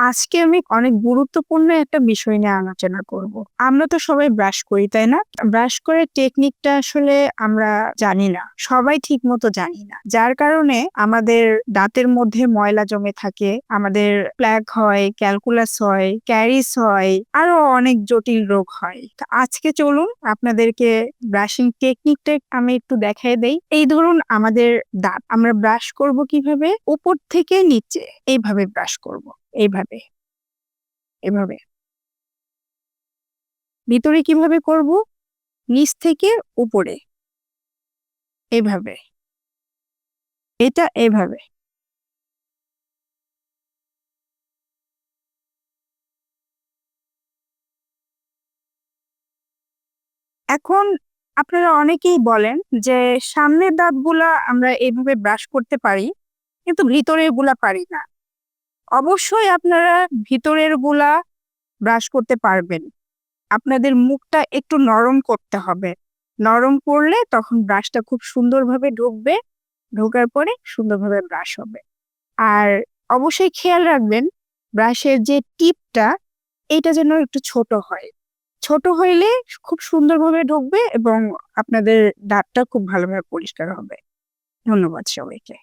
আজকে আমি অনেক গুরুত্বপূর্ণ একটা বিষয় নিয়ে আলোচনা করব। আমরা তো সবাই ব্রাশ করি, তাই না? ব্রাশ করে টেকনিকটা আসলে আমরা জানি না। সবাই ঠিক মতো জানি না। যার কারণে আমাদের দাঁতের মধ্যে ময়লা জমে থাকে, আমাদের প্ল্যাক হয় ক্যালকুলাস হয় ক্যারিস হয়, আরও অনেক জটিল রোগ হয়। আজকে চলুন আপনাদেরকে ব্রাশিং টেকনিকটা আমি একটু দেখাই দেই। এই ধরুন আমাদের দাঁত, আমরা ব্রাশ করব কীভাবে? উপর থেকে নিচে। এইভাবে ব্রাশ করব। এইভাবে, এভাবে। ভিতরে কীভাবে করব? নিচ থেকে উপরে। এভাবে এটা এভাবে এখন আপনারা অনেকেই বলেন যে, সামনের দাঁতগুলা আমরা এইভাবে ব্রাশ করতে পারি, কিন্তু ভিতরেরগুলা পারি না। অবশ্যই আপনারা ভিতরেরগুলা ব্রাশ করতে পারবেন। আপনাদের মুখটা একটু নরম করতে হবে। নরম করলে তখন ব্রাশটা খুব সুন্দরভাবে ঢুকবে। ঢোকার পরে সুন্দরভাবে ব্রাশ হবে। আর অবশ্যই খেয়াল রাখবেন ব্রাশের যে টিপটা, এটা যেন একটু ছোট হয়। ছোট হইলে খুব সুন্দরভাবে ঢুকবে এবং আপনাদের দাঁতটা খুব ভালোভাবে পরিষ্কার হবে। ধন্যবাদ সবাইকে।